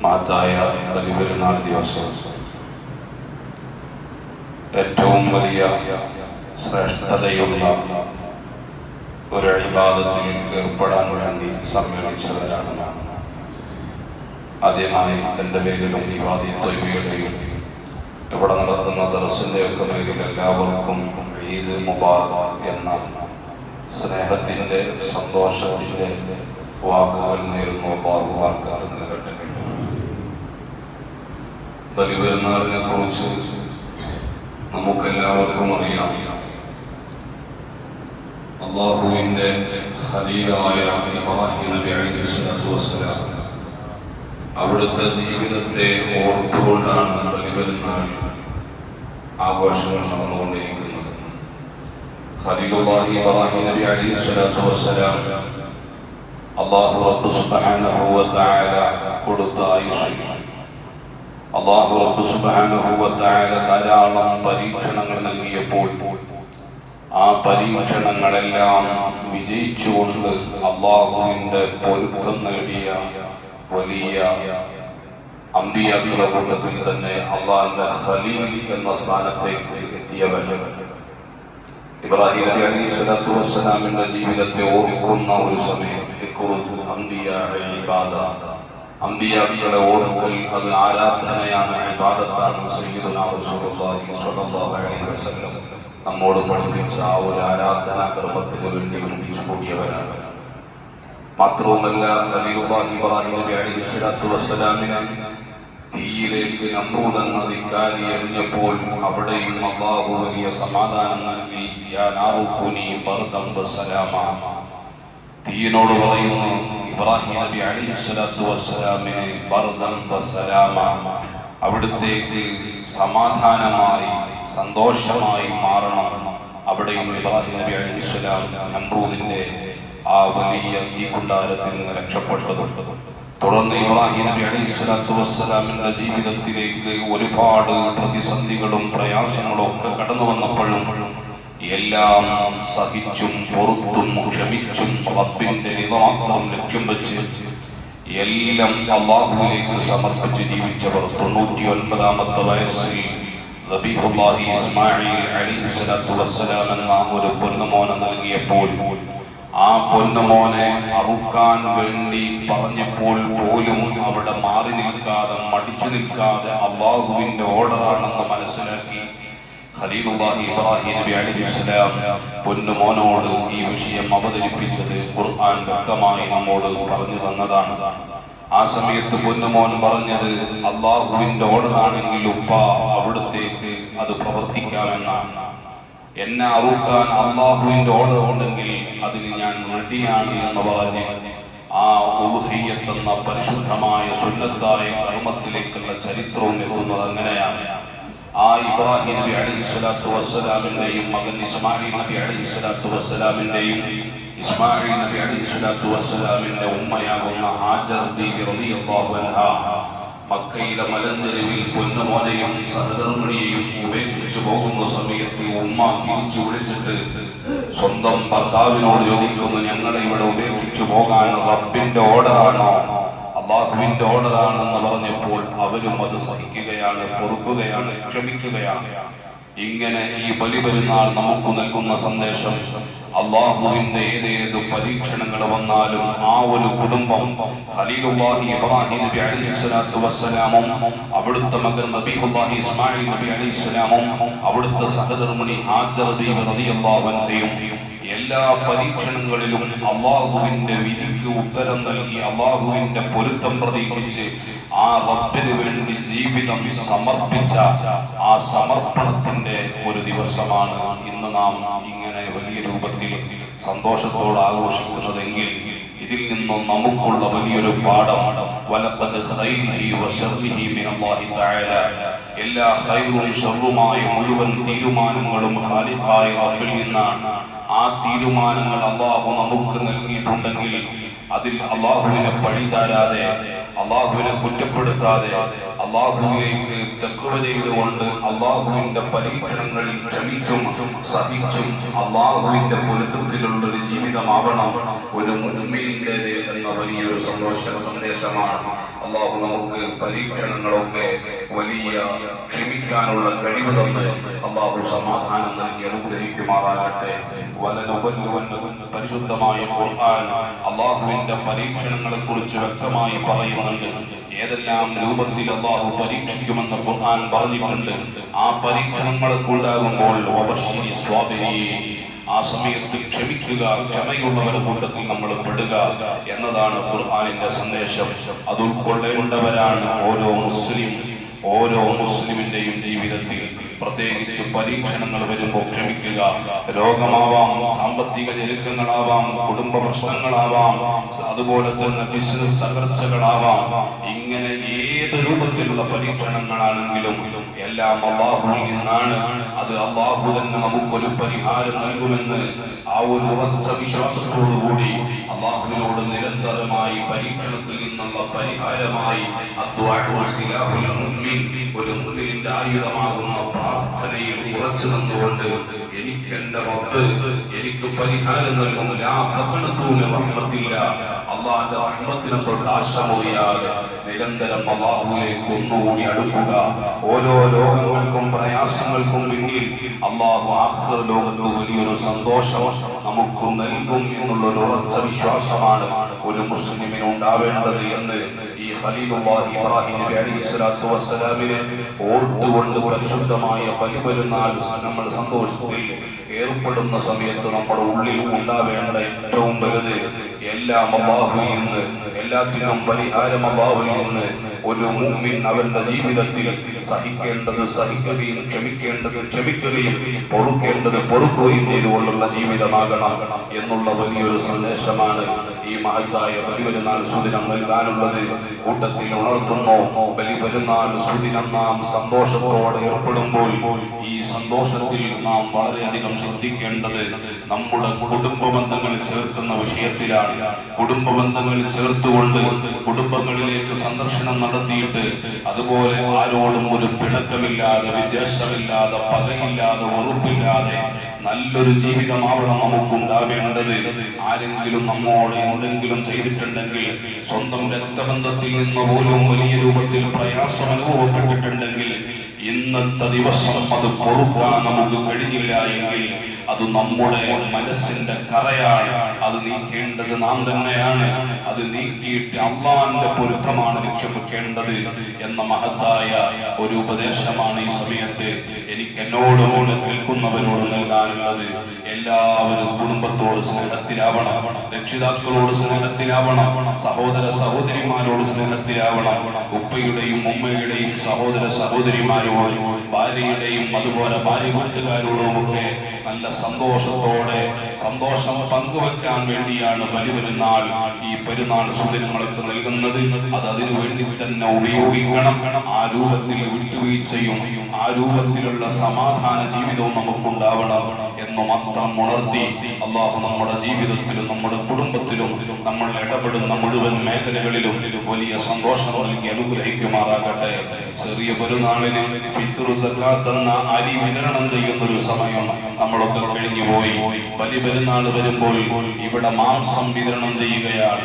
മാതായ ബലിപെരുന്നാൾ ദിവസം. ഏറ്റവും വലിയ ശ്രേഷ്ഠതയുള്ള ഒരു അഴിബാദത്തിൽ ഏർപ്പെടാൻ വേണ്ടി സമ്മേളിച്ചവരാണ് ആദ്യമായി എന്റെ പേരിലും വിവാദി തൊഴിലുകളെയും ഇവിടെ നടത്തുന്ന ദർശന്റെ ഒക്കെ പേരിൽ എല്ലാവർക്കും ഈദ് മുബാറക് എന്ന സ്നേഹത്തിന്റെ സന്തോഷത്തിന്റെ വാക്കുകൾ നേരുന്നു ബാഹുവാർക്കത്ത് നൽകട്ടെ ബലിപെരുന്നാളിനെ കുറിച്ച് നമുക്കെല്ലാവർക്കും അറിയാം. അള്ളാഹുവിന്റെ നബി അവിടുത്തെ ജീവിതത്തെ ഓർത്തുകൊണ്ടാണ് ബലിപെരുന്നാൾ ആഘോഷങ്ങൾ നടന്നുകൊണ്ടിരിക്കുന്നത്. ഖലീലുല്ലാഹി ഇബ്രാഹിം നബി അലൈഹി സ്വലാത്തു വസ്സലാം അള്ളാഹു റബ്ബ് സുബ്ഹാനഹു കൊടുത്ത ആയുഷ്യം അള്ളാഹു ധാരാളം പരീക്ഷണങ്ങൾ നൽകിയപ്പോൾ ആ പരീക്ഷണങ്ങളെല്ലാം വിജയിച്ചുകൊണ്ട് അള്ളാഹുവിന്റെ പൊരുത്തം നേടിയ വലിയ അമ്പിയാക്കളുടെ കൂട്ടത്തിൽ തന്നെ അള്ളാഹിന്റെ സലീൽ എന്ന സ്ഥാനത്തേക്ക് എത്തിയവൻ. ഇബ്രാഹിം നബി അലൈഹി സ്വലാത്തു വസ്സലാമിന്റെ ജീവിതത്തെ ഓർക്കുന്ന ഒരു സമയം അമ്പിയ ഇബാദ അമ്പിയാക്കളെ ഓർക്കൽ അത് ആരാധനയാണ് നമ്മോട് പഠിപ്പിച്ച ആ ഒരു ആരാധനാ കർമ്മത്തിന് വേണ്ടി ഒരുമിച്ച് കൂടിയവരാണ് മാത്രവുമല്ല അലൈഹി തീയിലേക്ക് നമ്രൂദ് എന്ന എറിഞ്ഞപ്പോൾ അവിടെയും അള്ളാഹു വലിയ സമാധാനം നൽകി തീയിനോട് പറയുന്നു ഇബ്രാഹിം നബി അലൈഹി സ്വലാത്തു വസ്സലാമിനെ അവിടുത്തേക്ക് സമാധാനമായി സന്തോഷമായി മാറണം. അവിടെയും ഇബ്രാഹിം നബി അലൈഹി സ്വലാം നമ്രൂദിന്റെ ആ വലിയ തീകുണ്ടാരത്തിൽ നിന്ന് രക്ഷപ്പെട്ടതുണ്ട് തുടർന്ന് ഇബ്രാഹിം നബി അലൈഹി സ്വലാത്തു വസ്സലാമിന്റെ ജീവിതത്തിലേക്ക് ഒരുപാട് പ്രതിസന്ധികളും പ്രയാസങ്ങളും ഒക്കെ കടന്നു വന്നപ്പോഴും എല്ലാം സഹിച്ചും പൊറുത്തും ക്ഷമിച്ചും റബ്ബിന്റെ നിത മാത്രം ലക്ഷ്യം വെച്ച് എല്ലാം അള്ളാഹുവിലേക്ക് സമർപ്പിച്ച് ജീവിച്ചവർ തൊണ്ണൂറ്റി ഒൻപതാമത്തെ വയസ്സിൽ ഒരു പൊന്നുമോനെ നൽകിയപ്പോൾ ആ പൊന്നുമോനെ അറുക്കാൻ വേണ്ടി പറഞ്ഞപ്പോൾ പോലും അവിടെ മാറി നിൽക്കാതെ മടിച്ചു നിൽക്കാതെ അള്ളാഹുവിന്റെ ഓർഡറാണെന്ന് മനസ്സിലാക്കി ഖലീലുല്ലാഹി ഇബ്രാഹിം നബി അലൈഹിസ്സലാം പൊന്നുമോനോട് ഈ വിഷയം അവതരിപ്പിച്ചത് ഖുർആൻ വ്യക്തമായി നമ്മോട് പറഞ്ഞു തന്നതാണ്. ആ സമയത്ത് പൊന്നുമോൻ പറഞ്ഞത് അള്ളാഹുവിന്റെ ഓർഡറാണെങ്കിൽ ഉപ്പ അവിടത്തേക്ക് അത് പ്രവർത്തിക്കാമെന്നാണ്. എന്നെ അറുക്കാൻ അള്ളാഹുവിന്റെ ഓർഡർ ഉണ്ടെങ്കിൽ അതിന് ഞാൻ റെഡിയാണ് എന്ന് പറഞ്ഞ് ആ ഉൽഹിയത്ത് എന്ന പരിശുദ്ധമായ സുന്നത്തായ കർമ്മത്തിലേക്കുള്ള ചരിത്രവും എത്തുന്നത് അങ്ങനെയാണ്. ആ ഇബ്രാഹിം നബി അലൈഹി സ്വലാത്തു വസ്സലാമിന്റെയും മകൻ ഇസ്മായിൽ നബി അലൈഹി സ്വലാത്തു വസ്സലാമിന്റെയും ഇസ്മായിൽ നബി അലൈഹി സ്വലാത്തു വസ്സലാമിന്റെ ഉമ്മയാകുന്ന ഹാജർ മക്കയിലെ മലഞ്ചെരുവിൽ പൊന്നുമോനെയും സഹധർമ്മിണിയെയും ഉപേക്ഷിച്ചു പോകുന്ന സമയത്ത് ഉമ്മ തിരിച്ചു വിളിച്ചിട്ട് സ്വന്തം ഭർത്താവിനോട് ചോദിക്കുന്നു ഞങ്ങളെ ഇവിടെ ഉപേക്ഷിച്ചു പോകാൻ റബ്ബിന്റെ ഓർഡറാണോ അള്ളാഹുവിന്റെ ഓർഡറാണെന്ന് പറഞ്ഞപ്പോൾ അവരും അത് സഹിക്കുകയാണ് പൊറുക്കുകയാണ് ക്ഷമിക്കുകയാണ്. ഇങ്ങനെ ഈ ബലിപെരുന്നാൾ നമുക്ക് നൽകുന്ന സന്ദേശം അള്ളാഹുവിന്റെ ഏതേത് പരീക്ഷണങ്ങൾ വന്നാലും ആ ഒരു കുടുംബം ഖലീലുല്ലാഹി ഇബ്രാഹിം നബി അലൈഹി സ്വലാത്തു വസ്സലാമും അവിടുത്തെ മകൻ നബിഹുല്ലാഹി ഇസ്മായിൽ നബി അലൈഹി അവിടുത്തെ സഹധർമ്മിണി ഹാജർ ബീവി റളിയല്ലാഹു അൻഹയും എല്ലാ പരീക്ഷണങ്ങളിലും അള്ളാഹുവിന്റെ വിധിക്ക് ഉത്തരം നൽകി അള്ളാഹുവിന്റെ പൊരുത്തം പ്രതീക്ഷിച്ച് ആ റബ്ബിന് വേണ്ടി ജീവിതം സമർപ്പിച്ച ആ സമർപ്പണത്തിന്റെ ഒരു ദിവസമാണ് ഇന്ന് നാം ഇങ്ങനെ വലിയ രൂപത്തിൽ സന്തോഷത്തോടെ ആഘോഷിക്കുന്നതെങ്കിൽ ഇതിൽ നിന്നും നമുക്കുള്ള വലിയൊരു പാഠം എല്ലാ ഹൈവും ഷർറുമായ മുഴുവൻ തീരുമാനങ്ങളും ഖാലിഖായ റബ്ബിൽ നിന്നാണ്. ആ തീരുമാനങ്ങൾ അള്ളാഹു നമുക്ക് നൽകിയിട്ടുണ്ടെങ്കിൽ അതിൽ അള്ളാഹുവിനെ പഴിചാരാതെ അള്ളാഹുവിനെ കുറ്റപ്പെടുത്താതെ അള്ളാഹുവിലേക്ക് തെക്കുവ ചെയ്തുകൊണ്ട് അള്ളാഹുവിന്റെ പരീക്ഷണങ്ങളിൽ ക്ഷമിച്ചും സഹിച്ചും അള്ളാഹുവിന്റെ പൊരുത്തത്തിലുള്ള ഒരു ജീവിതമാവണം ഒരു മുൻമീന്റെത് എന്ന വലിയൊരു സന്തോഷ സന്ദേശമാണ്. അള്ളാഹു നമുക്ക് പരീക്ഷണങ്ങളൊക്കെ വലിയ ക്ഷമിക്കാനുള്ള കഴിവ് തന്ന് അള്ളാഹു സമാധാനം നൽകി അനുഗ്രഹിക്കുമാറാകട്ടെ. പരിശുദ്ധമായ ഖുർആൻ അള്ളാഹുവിന്റെ പരീക്ഷണങ്ങളെ കുറിച്ച് വ്യക്തമായി പറയുന്നുണ്ട്. ഏതെല്ലാം രൂപത്തിൽ അള്ളാഹു പരീക്ഷിക്കുമെന്ന് ഖുർആൻ പറഞ്ഞിട്ടുണ്ട് ആ പരീക്ഷണങ്ങളൊക്കെ ഉണ്ടാകുമ്പോൾ ആ സമയത്ത് ക്ഷമിക്കുക ക്ഷമയുള്ളവരുടെ കൂട്ടത്തിൽ നമ്മൾ പെടുക എന്നതാണ് ഖുർആനിന്റെ സന്ദേശം. അത് ഉൾക്കൊള്ളേണ്ടവരാണ് ഓരോ മുസ്ലിം ഓരോ മുസ്ലിമിന്റെയും ജീവിതത്തിൽ പ്രത്യേകിച്ച് പരീക്ഷണങ്ങൾ വരുമ്പോൾ ക്ഷമിക്കുക. രോഗമാവാം സാമ്പത്തിക ഞെരുക്കങ്ങളാവാം കുടുംബ പ്രശ്നങ്ങളാവാം അതുപോലെ തന്നെ ബിസിനസ് തകർച്ചകളാവാം. ഇങ്ങനെ ഏത് രൂപത്തിലുള്ള പരീക്ഷണങ്ങളാണെങ്കിലും എല്ലാം അള്ളാഹുവിൽ നിന്നാണ്. അത് അള്ളാഹു തന്നെ നമുക്കൊരു പരിഹാരം നൽകുമെന്ന് ആ ഒരു ഉറച്ച വിശ്വാസത്തോടുകൂടി അള്ളാഹുവിനോട് നിരന്തരമായി പരീക്ഷണത്തിൽ നിന്നുള്ള പരിഹാരമായി ഒരു മുന്നിലിന്റെ ആയുധമാകുന്ന പ്രാർത്ഥനയിൽ ഉറച്ചു നിന്നുകൊണ്ട് എനിക്ക് എന്റെ റബ്ബ് എനിക്ക് പരിഹാരം നൽകും ലാ തഖനതൂന റഹ്മത്തില്ല അള്ളാഹിന്റെ റഹ്മത്തിനെ തൊട്ട് ആശ്രമോയാതെ നിരന്തരം അള്ളാഹുവിലേക്ക് ഒന്നുകൂടി അടുക്കുക. ഓരോ ലോകങ്ങൾക്കും പ്രയാസങ്ങൾക്കും പിന്നിൽ അള്ളാഹു ആഹ്റ ലോകത്ത് വലിയൊരു സന്തോഷം നമുക്ക് നൽകും എന്നുള്ള ഒരു ഉറച്ച വിശ്വാസമാണ് ഒരു മുസ്ലിമിന് ഉണ്ടാവേണ്ടത് എന്ന് ഇബ്രാഹിം ഓർത്തുകൊണ്ട് പരിശുദ്ധമായ നമ്മൾ സന്തോഷത്തിൽ ഏർപ്പെടുന്ന സമയത്ത് നമ്മുടെ ഉള്ളിൽ ഉണ്ടാവേണ്ട ഏറ്റവും വലുത് എല്ലാം അള്ളാഹുവിൽ നിന്ന് എല്ലാത്തിനും പരിഹാരം അള്ളാഹുവിൽ നിന്ന് ഒരു മുമ്മിൻ അവന്റെ ജീവിതത്തിൽ സഹിക്കേണ്ടത് സഹിക്കുകയും ക്ഷമിക്കേണ്ടത് ക്ഷമിക്കുകയും പൊറുക്കേണ്ടത് പൊറുക്കുകയും ചെയ്തുകൊണ്ടുള്ള ജീവിതമാകണം എന്നുള്ള വലിയൊരു സന്ദേശമാണ് ഈ മഹത്തായ ബലിപെരുന്നാൾ സുദിനം നൽകാനുള്ളത് കൂട്ടത്തിൽ ഉണർത്തുന്നു. ബലിപെരുന്നാൾ സുദിനം നാം സന്തോഷത്തോടെ ഏർപ്പെടുമ്പോൾ സന്തോഷത്തിൽ നാം വളരെയധികം ശ്രദ്ധിക്കേണ്ടത് നമ്മുടെ കുടുംബ ബന്ധങ്ങൾ ചേർക്കുന്ന വിഷയത്തിലാണ്. കുടുംബ ബന്ധങ്ങൾ ചേർത്തുകൊണ്ട് കുടുംബങ്ങളിലേക്ക് സന്ദർശനം നടത്തിയിട്ട് അതുപോലെ ആരോടും ഒരു പിണക്കമില്ലാതെ വിദ്വേഷമില്ലാതെ പകയില്ലാതെ ഉറപ്പില്ലാതെ നല്ലൊരു ജീവിതമാവണം നമുക്ക് ഉണ്ടാകേണ്ടത് ആരെങ്കിലും നമ്മോട് എന്തെങ്കിലും ചെയ്തിട്ടുണ്ടെങ്കിൽ സ്വന്തം രക്തബന്ധത്തിൽ നിന്ന് പോലും വലിയ രൂപത്തിൽ പ്രയാസം അനുഭവപ്പെട്ടിട്ടുണ്ടെങ്കിൽ ഇന്നത്തെ ദിവസം അത് പൊറുക്കാൻ നമുക്ക് കഴിഞ്ഞില്ല എങ്കിൽ അത് നമ്മുടെ മനസ്സിന്റെ കറയാണ് അത് നീക്കേണ്ടത് നാം തന്നെയാണ്. അത് നീക്കിയിട്ട് അള്ളാന്റെ പൊരുത്തമാണ് ലക്ഷ്യപ്പെടേണ്ടത് എന്ന മഹത്തായ ഒരു ഉപദേശമാണ് ഈ സമയത്ത് എനിക്ക് എന്നോടോട് കേൾക്കുന്നവരോട് നൽകാനുള്ളത്. എല്ലാവരും കുടുംബത്തോട് സ്നേഹത്തിലാവണം. രക്ഷിതാക്കളോട് സ്നേഹത്തിലാവണം. സഹോദര സഹോദരിമാരോട് സ്നേഹത്തിലാവണം. ഉപ്പയുടെയും ഉമ്മയുടെയും സഹോദര സഹോദരിമാരോടും ഭാര്യയുടെയും അതുപോലെ ഭാര്യ വീട്ടുകാരോടും ഒക്കെ നല്ല സന്തോഷത്തോടെ സന്തോഷം പങ്കുവെക്കാൻ വേണ്ടിയാണ് ബലിപെരുന്നാൾ ഈ പെരുന്നാൾ സുദിനങ്ങൾക്ക് നൽകുന്നത്. അത് അതിനു വേണ്ടി തന്നെ ഉപയോഗിക്കണം. ആ രൂപത്തിൽ വിട്ടുവീഴ്ചയും ആ രൂപത്തിലുള്ള സമാധാന ജീവിതവും നമുക്കുണ്ടാവണം എന്ന് മാത്രം ഉണർത്തി അള്ളാഹു നമ്മുടെ ജീവിതത്തിലും നമ്മുടെ കുടുംബത്തിലും നമ്മൾ ഇടപെടുന്ന മുഴുവൻ മേഖലകളിലും വലിയ സന്തോഷം നൽകി അനുഗ്രഹിക്കുമാറാകട്ടെ. ചെറിയ പെരുന്നാളിന് ഫിത്റു സക്കാത്ത് എന്ന അരി വിതരണം ചെയ്യുന്ന ഒരു സമയം നമ്മളൊക്കെ കഴിഞ്ഞുപോയി വലിയ പെരുന്നാൾ വരുമ്പോൾ ഇവിടെ മാംസം വിതരണം ചെയ്യുകയാണ്.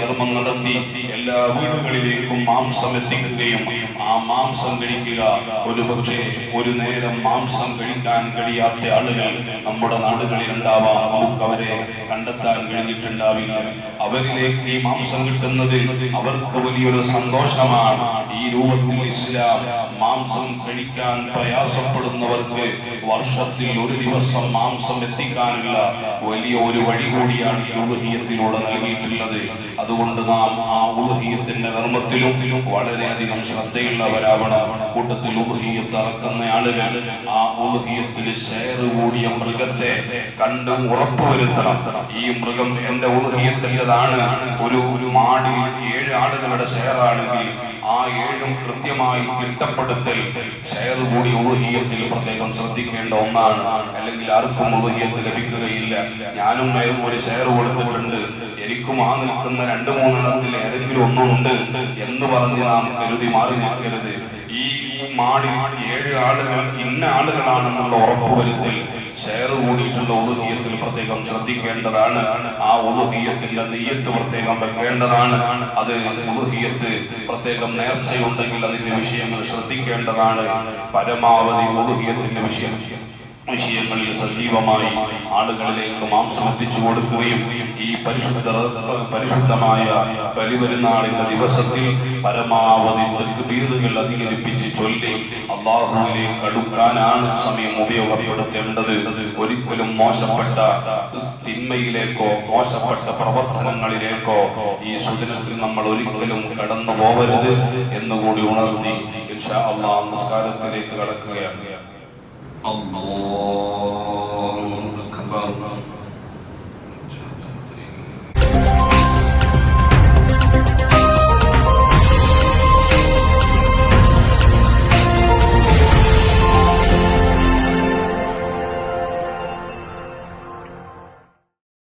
കർമ്മം നടത്തി എല്ലാ വീടുകളിലേക്കും മാംസം എത്തിക്കുകയും ആ മാംസം കഴിക്കുക. ഒരു പക്ഷേ ഒരു നേരം മാംസം കഴിക്കാൻ കഴിയാത്ത ആളുകൾ നമ്മുടെ നാടുകളിൽ ഉണ്ടാവാം. നമുക്ക് അവരെ കണ്ടെത്താൻ കഴിഞ്ഞിട്ടുണ്ടാവില്ല. അവരിലേക്ക് ഈ മാംസം കിട്ടുന്നത് അവർക്ക് വലിയൊരു സന്തോഷമാണ്. ഈ രൂപത്തിൽ ഇസ്ലാം മാംസം കഴിക്കാൻ പ്രയാസപ്പെടുന്നവർക്ക് വർഷത്തിൽ ഒരു ദിവസം മാംസം എത്തിക്കാനുള്ള വലിയ ഒരു വഴി കൂടിയാണ് ഈ ഉലഹിയത്തിലൂടെ നൽകിയിട്ടുള്ളത്. അതുകൊണ്ട് നാം ആ ഊഹീയത്തിന്റെ കർമ്മത്തിലും വളരെയധികം ശ്രദ്ധ ശ്രദ്ധയുള്ളവരാവണം കൂട്ടത്തിൽ ഉൽഹിയത്ത് ഇറക്കുന്ന ആളുകൾ ആ ഉറുഹിയത്തിൽ കൂടിയ മൃഗത്തെ കണ്ട് ഉറപ്പുവരുത്തണം ഈ മൃഗം എന്റെ ഉൽഹിയത്തിന്റെതാണ് ഒരു ഒരു മാടി ഏഴ് ആളുകളുടെ ഷെയറാണെങ്കിൽ ആ ഏഴും കൃത്യമായി തിട്ടപ്പെടുത്തൽ ഷെയർ കൂടി ഉൽഹിയത്തിൽ പ്രത്യേകം ശ്രദ്ധിക്കേണ്ട ഒന്നാണ്. അല്ലെങ്കിൽ ആർക്കും ഉൽഹിയത്ത് ലഭിക്കുകയില്ല. ഞാനും ഒരു ഷെയർ കൊടുത്തിട്ടുണ്ട്. എനിക്കും ആ നിൽക്കുന്ന രണ്ട് മൂന്നെണ്ണത്തിൽ ഏതെങ്കിലും ഒന്നുണ്ട് എന്ന് പറഞ്ഞ് നാം കരുതി മാറി നിൽക്കരുത് ഈ മാടി ഏഴ് ആളുകൾ ഇന്ന ആളുകളാണെന്നുള്ള ഉറപ്പുവരുത്തിൽ ഷെയർ കൂടിയിട്ടുള്ള ഉലുഹിയത്തിൽ പ്രത്യേകം ശ്രദ്ധിക്കേണ്ടതാണ്. ആ ഉലുഹിയത്തിന്റെ നെയ്യത്ത് പ്രത്യേകം വെക്കേണ്ടതാണ്. അത് ഉലുഹിയത്ത് പ്രത്യേകം നേർച്ചയുണ്ടെങ്കിൽ അതിന്റെ വിഷയങ്ങൾ ശ്രദ്ധിക്കേണ്ടതാണ്. പരമാവധി ഉലുഹിയത്തിന്റെ വിഷയം. വിഷയങ്ങളിൽ സജീവമായി ആളുകളിലേക്ക് മാംസം എത്തിച്ചു കൊടുക്കുകയും ഈ പരിശുദ്ധ പരിശുദ്ധമായ ബലിപെരുന്നാളിന്റെ ദിവസത്തിൽ പരമാവധി തെക്കുബീറുകൾ അധികരിപ്പിച്ച് ചൊല്ലി അള്ളാഹുവിലേക്ക് കടുക്കാനാണ് സമയം ഉപയോഗപ്പെടുത്തേണ്ടത്. ഒരിക്കലും മോശപ്പെട്ട തിന്മയിലേക്കോ മോശപ്പെട്ട പ്രവർത്തനങ്ങളിലേക്കോ ഈ സുദിനത്തിൽ നമ്മൾ ഒരിക്കലും കടന്നു പോകരുത് എന്നുകൂടി ഉണർത്തി നിസ്കാരത്തിലേക്ക് കടക്കുകയാണ്. الله أكبر